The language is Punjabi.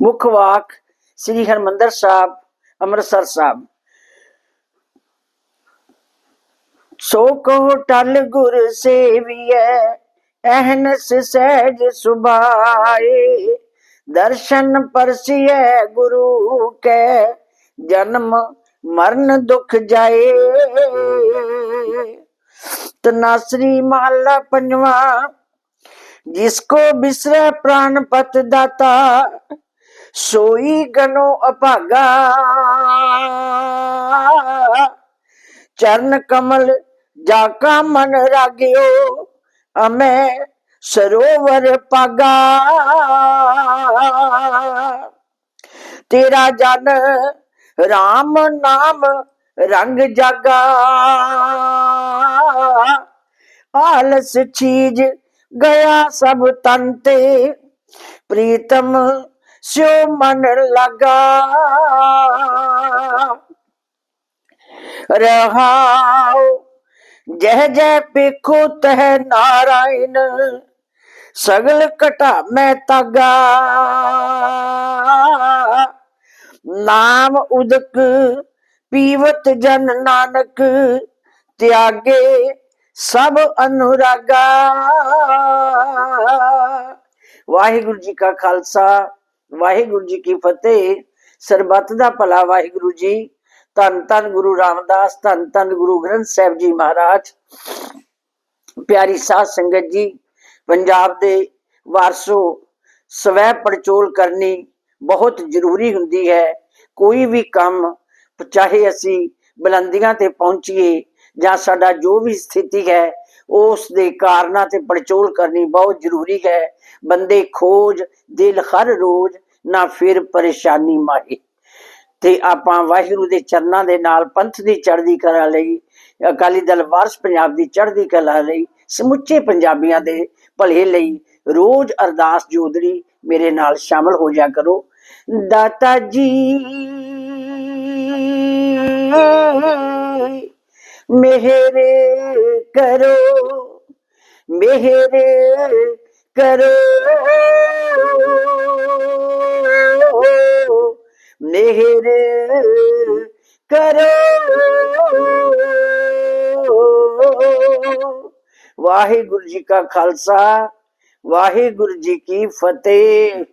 ਮੁੱਖ ਵਾਕ ਸ੍ਰੀ ਹਰਮੰਦਰ ਸਾਹਿਬ, ਅੰਮ੍ਰਿਤਸਰ ਸਾਹਿਬ। ਸੋ ਕੋ ਟਲ ਗੁਰ ਸੇਵੀਐ ਅਹਨਸ ਸਹਿਜ ਸੁਭਾਏ। ਦਰਸ਼ਨ ਪਰਸਿਐ ਗੁਰੂ ਕੈ, ਜਨਮ ਮਰਨ ਦੁਖ ਜਾਏ। ਤਨਾਸਰੀ ਮਹੱਲਾ ਪੰਜਵਾ ਜਿਸਕੋ ਬਿਸਰੇ ਪ੍ਰਾਨ ਪਤ ਦਾਤਾ ਸੋਈ ਗਨੋ ਅਭਾਗਾ। ਚਰਨ ਕਮਲ ਜਾ ਕਾ ਮਨ ਰਾਗਿਓ, ਅਮੈ ਸਰੋਵਰ ਪਾਗਾ। ਤੇਰਾ ਜਨ RAM ਨਾਮ ਰੰਗ ਜਾਗਾ। ਆਲਸ ਚੀਜ ਗਿਆ ਸਭ ਤਨ ਤੇ, ਪ੍ਰੀਤਮ ਸਿਉ ਮਨ ਲਗਾ। ਰਹਾਉ, ਜਹ ਜਹ ਪੇਖੋ ਤਹ ਨਾਰਾਇਣ, ਸਗਲ ਘਟਾ ਮੈਂ ਤਗਾ। ਨਾਮ ਉਦਕ ਪੀਵਤ ਜਨ ਨਾਨਕ, ਤਿਆਗੇ ਸਭ ਅਨੁਰਾਗਾ। ਵਾਹਿਗੁਰੂ ਜੀ ਕਾ ਖਾਲਸਾ। ਵਾਹਿਗੁਰੂ ਜੀ ਕੀ ਫਤਿਹ। ਸਰਬੱਤ ਦਾ ਭਲਾ ਵਾਹਿਗੁਰੂ ਜੀ। ਧੰਨ ਧੰਨ ਗੁਰੂ ਰਾਮਦਾਸ, ਧੰਨ ਧੰਨ ਗੁਰੂ ਗ੍ਰੰਥ ਸਾਹਿਬ ਜੀ ਮਹਾਰਾਜ। ਪਿਆਰੀ ਸਾਧ ਸੰਗਤ ਜੀ, ਪੰਜਾਬ ਦੇ ਵਾਰਸੋ ਸਵੈ ਪੜਚੋਲ ਕਰਨੀ ਬਹੁਤ ਜ਼ਰੂਰੀ ਹੁੰਦੀ ਹੈ। ਕੋਈ ਵੀ ਕੰਮ, ਚਾਹੇ ਅਸੀਂ ਬੁਲੰਦੀਆਂ ਤੇ ਪਹੁੰਚੀਏ ਜਾਂ ਸਾਡਾ ਜੋ ਵੀ ਸਥਿਤੀ ਹੈ ਉਸ ਦੇ ਕਾਰਨਾਂ ਤੇ ਪੜਚੋਲ ਕਰਨੀ ਬਹੁਤ ਜ਼ਰੂਰੀ ਹੈ। ਬੰਦੇ ਖੋਜ, ਦਿਲ ਹਰ ਰੋਜ਼ ਨਾ ਫਿਰ ਪਰੇਸ਼ਾਨੀ ਮਾਹੀ ਤੇ ਆਪਾਂ ਵਾਹਿਗੁਰੂ ਦੇ ਚਰਨਾਂ ਦੇ ਨਾਲ ਪੰਥ ਦੀ ਚੜ੍ਹਦੀ ਕਲਾ ਲਈ, ਅਕਾਲੀ ਦਲ ਵਾਰਸ ਪੰਜਾਬ ਦੀ ਚੜ੍ਹਦੀ ਕਲਾ ਲਈ, ਸਮੁੱਚੇ ਪੰਜਾਬੀਆਂ ਦੇ ਭਲੇ ਲਈ ਰੋਜ਼ ਅਰਦਾਸ ਜੋਦੜੀ ਮੇਰੇ ਨਾਲ ਸ਼ਾਮਲ ਹੋ ਜਾ ਕਰੋ। ਦਾਤਾ ਜੀ। ਮਿਹਰ ਕਰੋ ਮਿਹਰ ਕਰੋ। ਮਿਹਰ ਕਰੋ। ਵਾਹਿਗੁਰੂ ਜੀ ਕਾ ਖਾਲਸਾ ਵਾਹਿਗੁਰੂ ਜੀ ਕੀ ਫਤਿਹ।